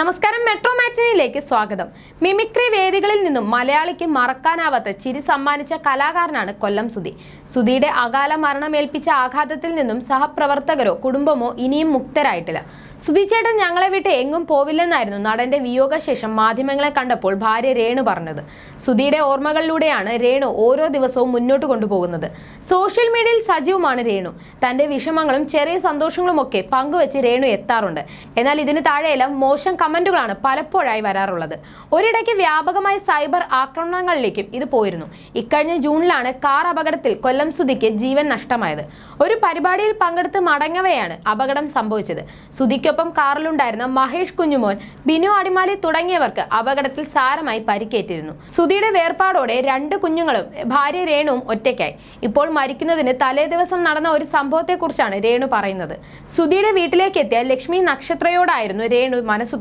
നമസ്കാരം മെട്രോ മാറ്റിനിയിലേക്ക് സ്വാഗതം. മിമിക്രി വേദികളിൽ നിന്നും മലയാളിക്ക് മറക്കാനാവാത്ത ചിരി സമ്മാനിച്ച കലാകാരനാണ് കൊല്ലം സുധി. സുധിയുടെ അകാല മരണമേൽപ്പിച്ച ആഘാതത്തിൽ നിന്നും സഹപ്രവർത്തകരോ കുടുംബമോ ഇനിയും മുക്തരായിട്ടില്ല. സുധി ചേട്ടൻ ഞങ്ങളെ വിട്ട് എങ്ങും പോവില്ലെന്നായിരുന്നു നടന്റെ വിയോഗശേഷം മാധ്യമങ്ങളെ കണ്ടപ്പോൾ ഭാര്യ രേണു പറഞ്ഞത്. സുധിയുടെ ഓർമ്മകളിലൂടെയാണ് രേണു ഓരോ ദിവസവും മുന്നോട്ട് കൊണ്ടുപോകുന്നത്. സോഷ്യൽ മീഡിയയിൽ സജീവമാണ് രേണു. തന്റെ വിഷമങ്ങളും ചെറിയ സന്തോഷങ്ങളും ഒക്കെ പങ്കുവെച്ച് രേണു എത്താറുണ്ട്. എന്നാൽ ഇതിന് താഴെയെല്ലാം മോശം കമന്റുകളാണ് പലപ്പോഴായി വരാറുള്ളത്. ഒരിടയ്ക്ക് വ്യാപകമായ സൈബർ ആക്രമണങ്ങളിലേക്കും ഇത് പോയിരുന്നു. ഇക്കഴിഞ്ഞ ജൂണിലാണ് കാർ അപകടത്തിൽ കൊല്ലം സുധിക്ക് ജീവൻ നഷ്ടമായത്. ഒരു പരിപാടിയിൽ പങ്കെടുത്ത് മടങ്ങവെയാണ് അപകടം സംഭവിച്ചത്. സുധിക്കൊപ്പം കാറിലുണ്ടായിരുന്ന മഹേഷ് കുഞ്ഞുമോൻ ബിനു അടിമാലി തുടങ്ങിയവർക്ക് അപകടത്തിൽ സാരമായി പരിക്കേറ്റിരുന്നു. സുധിയുടെ വേർപാടോടെ രണ്ട് കുഞ്ഞുങ്ങളും ഭാര്യ രേണുവും ഒറ്റയ്ക്കായി. ഇപ്പോൾ മരിക്കുന്നതിന് തലേ ദിവസം നടന്ന ഒരു സംഭവത്തെക്കുറിച്ചാണ് രേണു പറയുന്നത്. സുധിയുടെ വീട്ടിലേക്ക് എത്തിയ ലക്ഷ്മി നക്ഷത്രയോടായിരുന്നു രേണു മനസ്സ്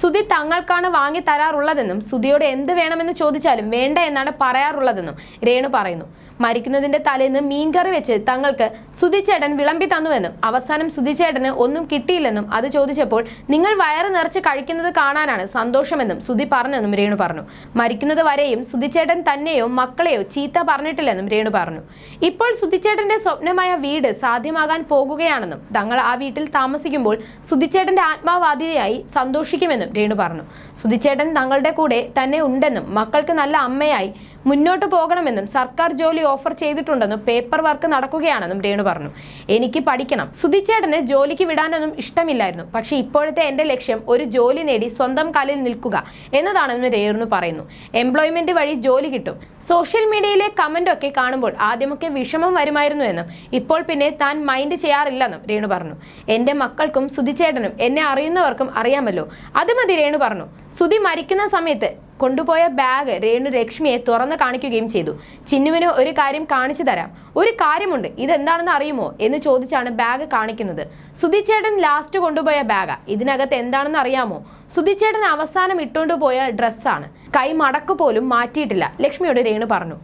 സുധി തങ്ങൾക്കാണ് വാങ്ങി തരാറുള്ളതെന്നും സുധിയോട് എന്ത് വേണമെന്ന് ചോദിച്ചാലും വേണ്ട എന്നാണ് പറയാറുള്ളതെന്നും രേണു പറയുന്നു. മരിക്കുന്നതിന്റെ തലേന്ന് മീൻകറി വെച്ച് തങ്ങൾക്ക് സുധിച്ചേട്ടൻ വിളമ്പി തന്നുവെന്നും അവസാനം സുധിച്ചേട്ടന് ഒന്നും കിട്ടിയില്ലെന്നും അത് ചോദിച്ചപ്പോൾ നിങ്ങൾ വയറ് നിറച്ച് കഴിക്കുന്നത് കാണാനാണ് സന്തോഷമെന്നും സുധി പറഞ്ഞെന്നും രേണു പറഞ്ഞു. മരിക്കുന്നത് വരെയും സുധിച്ചേട്ടൻ തന്നെയോ മക്കളെയോ ചീത്ത പറഞ്ഞിട്ടില്ലെന്നും രേണു പറഞ്ഞു. ഇപ്പോൾ സുധിച്ചേട്ടന്റെ സ്വപ്നമായ വീട് സാധ്യമാകാൻ പോകുകയാണെന്നും തങ്ങൾ ആ വീട്ടിൽ താമസിക്കുമ്പോൾ സുധിച്ചേട്ടന്റെ ആത്മാവാദിയായി സന്തോഷിക്കുമെന്നും രേണു പറഞ്ഞു. സുധിച്ചേട്ടൻ തങ്ങളുടെ കൂടെ തന്നെ ഉണ്ടെന്നും മക്കൾക്ക് നല്ല അമ്മയായി മുന്നോട്ട് പോകണമെന്നും സർക്കാർ ജോലി ഓഫർ ചെയ്തിട്ടുണ്ടെന്നും പേപ്പർ വർക്ക് നടക്കുകയാണെന്നും രേണു പറഞ്ഞു. എനിക്ക് പഠിക്കണം. സുധിച്ചേട്ടന് ജോലിക്ക് വിടാനൊന്നും ഇഷ്ടമില്ലായിരുന്നു. പക്ഷേ ഇപ്പോഴത്തെ എന്റെ ലക്ഷ്യം ഒരു ജോലി നേടി സ്വന്തം കാലിൽ നിൽക്കുക എന്നതാണെന്ന് രേണു പറയുന്നു. എംപ്ലോയ്മെന്റ് വഴി ജോലി കിട്ടും. സോഷ്യൽ മീഡിയയിലെ കമന്റൊക്കെ കാണുമ്പോൾ ആദ്യമൊക്കെ വിഷമം വരുമായിരുന്നു എന്നും ഇപ്പോൾ പിന്നെ താൻ മൈൻഡ് ചെയ്യാറില്ലെന്നും രേണു പറഞ്ഞു. എന്റെ മക്കൾക്കും സുധിച്ചേട്ടനും എന്നെ അറിയുന്നവർക്കും അറിയാമല്ലോ. അത് മതി രേണു പറഞ്ഞു. സുധി മരിക്കുന്ന സമയത്ത് കൊണ്ടുപോയ ബാഗ് രേണു ലക്ഷ്മിയെ തുറന്നു കാണിക്കുകയും ചെയ്തു. ചിന്നുവിന് ഒരു കാര്യം കാണിച്ചു തരാം. ഒരു കാര്യമുണ്ട്. ഇതെന്താണെന്ന് അറിയുമോ? എന്ന് ചോദിച്ചാണ് ബാഗ് കാണിക്കുന്നത്. സുധിച്ചേട്ടൻ ലാസ്റ്റ് കൊണ്ടുപോയ ബാഗാ ഇതിനകത്ത് എന്താണെന്ന് അറിയാമോ? സുധിച്ചേട്ടൻ അവസാനം ഇട്ടുകൊണ്ടുപോയ ഡ്രസ്സാണ് കൈ മടക്ക് പോലും മാറ്റിയിട്ടില്ല. ലക്ഷ്മിയോട് രേണു പറഞ്ഞു.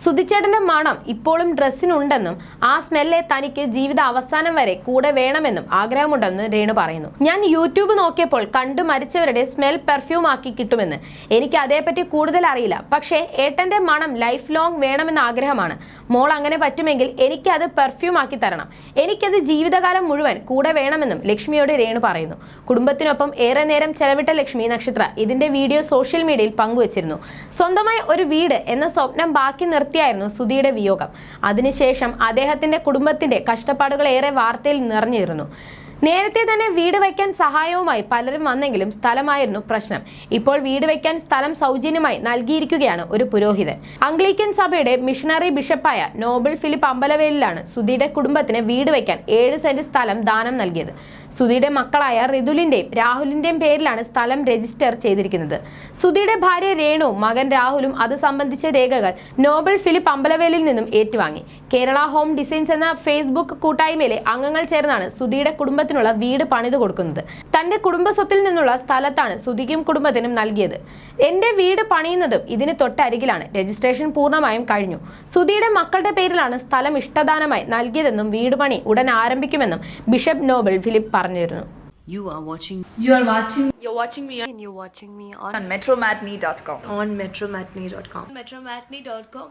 സുധിച്ചേട്ടന്റെ മണം ഇപ്പോഴും ഡ്രസ്സിനുണ്ടെന്നും ആ സ്മെല്ലെ തനിക്ക് ജീവിത അവസാനം വരെ കൂടെ വേണമെന്നും ആഗ്രഹമുണ്ടെന്ന് രേണു പറയുന്നു. ഞാൻ യൂട്യൂബ് നോക്കിയപ്പോൾ കണ്ടു മരിച്ചവരുടെ സ്മെൽ പെർഫ്യൂം ആക്കി കിട്ടുമെന്ന്. എനിക്ക് അതേപ്പറ്റി കൂടുതൽ അറിയില്ല. പക്ഷേ ഏട്ടന്റെ മണം ലൈഫ് ലോങ് വേണമെന്ന ആഗ്രഹമാണ്. മോൾ അങ്ങനെ പറ്റുമെങ്കിൽ എനിക്കത് പെർഫ്യൂം ആക്കി തരണം. എനിക്കത് ജീവിതകാലം മുഴുവൻ കൂടെ വേണമെന്നും ലക്ഷ്മിയോട് രേണു പറയുന്നു. കുടുംബത്തിനൊപ്പം ഏറെ നേരം ചെലവിട്ട ലക്ഷ്മി നക്ഷത്ര ഇതിന്റെ വീഡിയോ സോഷ്യൽ മീഡിയയിൽ പങ്കുവച്ചിരുന്നു. സ്വന്തമായി ഒരു വീട് എന്ന സ്വപ്നം ബാക്കി നിർത്തിയായിരുന്നു സുധിയുടെ വിയോഗം. അതിനുശേഷം അദ്ദേഹത്തിന്റെ കുടുംബത്തിന്റെ കഷ്ടപ്പാടുകൾ ഏറെ വാർത്തയിൽ നിറഞ്ഞിരുന്നു. നേരത്തെ തന്നെ വീട് വയ്ക്കാൻ സഹായവുമായി പലരും വന്നെങ്കിലും സ്ഥലമായിരുന്നു പ്രശ്നം. ഇപ്പോൾ വീട് വയ്ക്കാൻ സ്ഥലം സൗജന്യമായി നൽകിയിരിക്കുകയാണ് ഒരു പുരോഹിതൻ. അംഗ്ലിക്കൻ സഭയുടെ മിഷണറി ബിഷപ്പായ നോബിൾ ഫിലിപ്പ് അമ്പലവേലിലാണ് സുധിയുടെ കുടുംബത്തിന് വീട് വയ്ക്കാൻ ഏഴ് സെന്റ് സ്ഥലം ദാനം നൽകിയത്. സുധിയുടെ മക്കളായ റിതുലിന്റെയും രാഹുലിന്റെയും പേരിലാണ് സ്ഥലം രജിസ്റ്റർ ചെയ്തിരിക്കുന്നത്. സുധിയുടെ ഭാര്യ രേണു മകൻ രാഹുലും അത് സംബന്ധിച്ച രേഖകൾ നോബൽ ഫിലിപ്പ് അമ്പലവേലിൽ നിന്നും ഏറ്റുവാങ്ങി. കേരള ഹോം ഡിസൈൻസ് എന്ന ഫേസ്ബുക്ക് കൂട്ടായ്മയിലെ അംഗങ്ങൾ ചേർന്നാണ് സുധിയുടെ കുടുംബത്തിനുള്ള വീട് പണിത് കൊടുക്കുന്നത് തന്റെ കുടുംബസ്വത്തിൽ നിന്നുള്ള സ്ഥലത്താണ് സുധിക്കും കുടുംബത്തിനും നൽകിയത് എന്റെ വീട് പണിയുന്നതും ഇതിന് തൊട്ടരികിലാണ് രജിസ്ട്രേഷൻ പൂർണമായും കഴിഞ്ഞു സുധിയുടെ മക്കളുടെ പേരിലാണ് സ്ഥലം ഇഷ്ടദാനമായി നൽകിയതെന്നും വീട് പണി ഉടൻ ആരംഭിക്കുമെന്നും ബിഷപ്പ് നോബൽ ഫിലിപ്പ് പറഞ്ഞിരുന്നു You are watching You are watching You're watching me and you're watching me on, on metromatney.com. on metromatney.com. Metromatney.com.